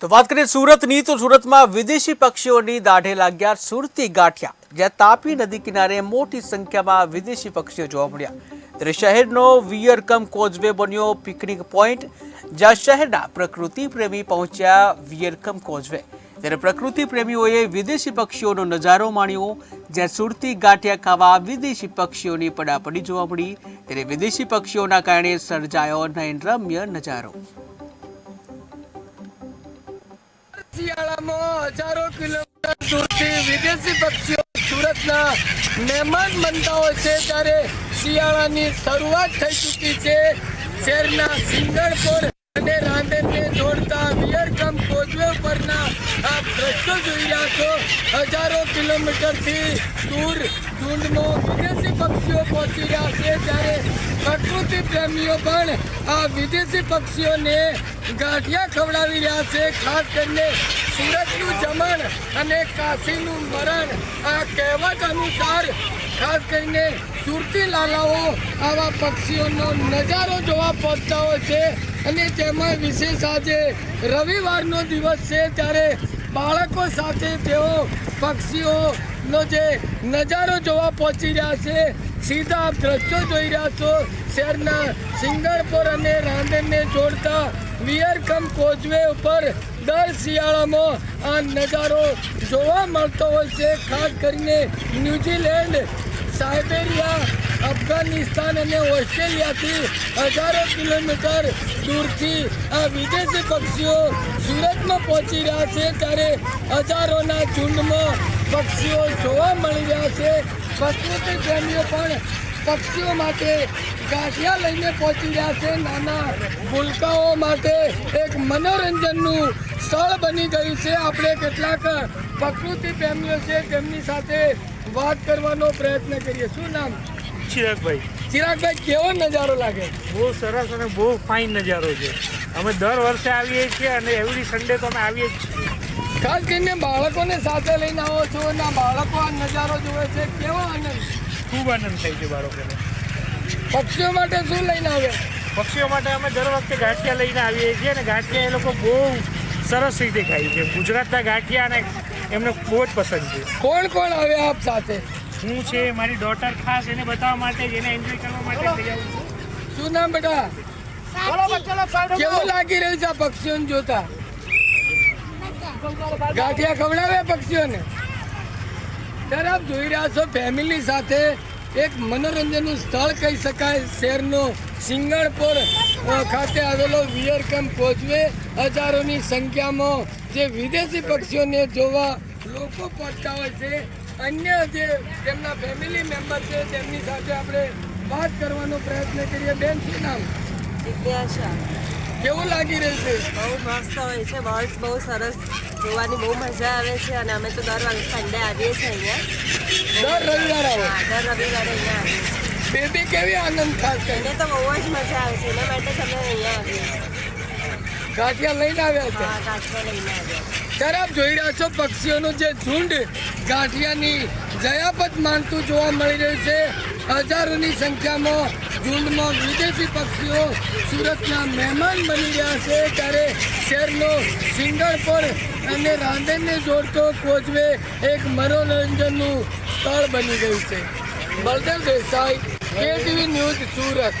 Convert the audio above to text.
તો વાત કરીએ સુરતની, તો સુરતમાં વિદેશી પક્ષીઓની દાઢે લાગ્યા સુરતી ગાંઠિયા, જ્યાં તાપી નદી કિનારે મોટી સંખ્યામાં વિદેશી પક્ષીઓ જોવા મળ્યા. ત્યારે શહેરનો વિયરકમ કોઝવે બન્યો પિકનિક પોઈન્ટ, જ્યાં શહેરના પ્રકૃતિ પ્રેમી પહોંચ્યા વિયરકમ કોઝવે. ત્યારે પ્રકૃતિ પ્રેમીઓએ વિદેશી પક્ષીઓનો નજારો માણ્યો, જ્યાં સુરતી ગાંઠિયા ખાવા વિદેશી પક્ષીઓની પડાપડી જોવા મળી. ત્યારે વિદેશી પક્ષીઓના કારણે સર્જાયો નયનરમ્ય નજારો. શિયાળામાં હજારો કિલોમીટર દૂરથી વિદેશી પક્ષીઓ સુરતના મહેમાન બનતા હોય છે ત્યારે શિયાળાની શરૂઆત થઈ ચૂકી છે. શહેરના સિંગણપુર અને રાંદેરને જોડતા વિયરકમ કોઝવે પરના આ દ્રશ્યો જોઈ રહ્યા છો. હજારો કિલોમીટરથી દૂર ઝુંડમાં વિદેશી પક્ષીઓ પહોંચી રહ્યા છે ત્યારે પ્રકૃતિ પ્રેમીઓ પણ આ વિદેશી પક્ષીઓને ગાંઠિયા ખવડાવી રહ્યા છે. ખાસ કરીને સુરતનું જમણ અને કાશીનું મરણ. આ કહેવત અનુસાર ખાસ કરીને સુરતી લાલાઓ આવા પક્ષીઓનો નજારો જોવા પહોંચતા હોય છે. અને તેમાં વિશેષ આજે રવિવારનો દિવસ છે ત્યારે બાળકો સાથે તેઓ પક્ષીઓનો જે નજારો જોવા પહોંચી રહ્યા છે. સીધા દ્રશ્યો જોઈ રહ્યા છો. શહેરના સિંગણપુર અને રાંદેરને જોડતા વિયરકમ કોઝવે ઉપર દર શિયાળામાં આ નજારો જોવા મળતો હોય છે. ખાસ કરીને ન્યૂઝીલેન્ડ, સાઇબેરિયા, અફઘાનિસ્તાન અને ઓસ્ટ્રેલિયાથી હજારો કિલોમીટર દૂરથી આ વિદેશી પક્ષીઓ સુરતમાં પહોંચી રહ્યા છે. ત્યારે હજારોના ઝુંડમાં પક્ષીઓ જોવા મળી રહ્યા છે. પ્રકૃતિ પ્રેમીઓ પણ પક્ષીઓ માટે ગાંઠિયા લઈને પહોંચી રહ્યા છે. નાના ભૂલકાઓ માટે એક મનોરંજનનું સ્થળ બની ગયું છે. આપણે કેટલાક પ્રકૃતિ પ્રેમીઓ છે તેમની સાથે વાત કરવાનો પ્રયત્ન કરીએ. શું નામ? ચિરાગભાઈ. ચિરાગભાઈ કેવો નજારો લાગે? બહુ સરસ અને બહુ ફાઇન નજારો છે. અમે દર વર્ષે આવીએ છીએ અને એવરી સન્ડે તો અમે આવીએ જ છીએ. ખાસ કરીને બાળકોને સાથે લઈને આવો છો અને બાળકો આ નજારો જોવે છે. કેવો આનંદ? ખૂબ આનંદ થાય છે બાળકોને. પક્ષીઓ માટે શું લઈને આવ્યા પક્ષીઓ માટે અમે દર વખતે ગાંઠિયા લઈને આવીએ છીએ અને ગાંઠિયા એ લોકો બહુ સરસ રીતે ખાય છે. ગુજરાતના ગાંઠિયા અને એમને બહુ જ પસંદ છે. કોણ કોણ આવ્યા આપ સાથે? હું છે મારી ડોટર ખાસ એને બતાવવા માટે જ એને એન્જોય કરવા માટે લઈ આવું છું. શું નામ બેટા? કેવું લાગી રહ્યું છે આ પક્ષીઓને જોતા? ગાંઠિયા ખવડાવે પક્ષીઓને. ત્યારે આપ જોઈ રહ્યા છો ફેમિલી સાથે એક મનોરંજનનું સ્થળ કહી શકાય. શહેરનો સિંગણપુર ખાતે આવેલો વિયરકમ કોચવે હજારોની સંખ્યામાં જે વિદેશી પક્ષીઓને જોવા લોકો પહોંચતા હોય છે. અન્ય જે તેમના ફેમિલી મેમ્બર છે, તેમની સાથે આપણે વાત કરવાનો પ્રયત્ન કરીએ. બેન, શું નામ? જિજ્ઞાસા કેવું લાગી રહ્યું છે? બહુ મસ્ત હોય છે બર્ડ્સ બહુ સરસ જોવાની બહુ મજા આવે છે અને અમે તો દર વખતે સન્ડે આવીએ છીએ અહીંયા. દર રવિવારે આવો? દર રવિવારે અહીંયા આવીએ બેબી કેવી આનંદ ખાસ છે? એને તો બહુ જ મજા આવે છે એના માટે તમે અહીંયા આવીએ ગાંઠિયા લઈને આવ્યા છે? હા કાચમાં લઈને આવ્યા ત્યારે આપ જોઈ રહ્યા છો પક્ષીઓનું જે ઝુંડ ગાંઠિયાની જયાપત માનતું જોવા મળી રહ્યું છે. હજારોની સંખ્યામાં ઝુંડમાં વિદેશી પક્ષીઓ સુરતના મહેમાન બની રહ્યા છે. ત્યારે શહેરનો સિંગણપુર અને રાંદેરને જોડતો કોચવે એક મનોરંજનનું સ્થળ બની ગયું છે. Baldev Desai, KTV news Surat.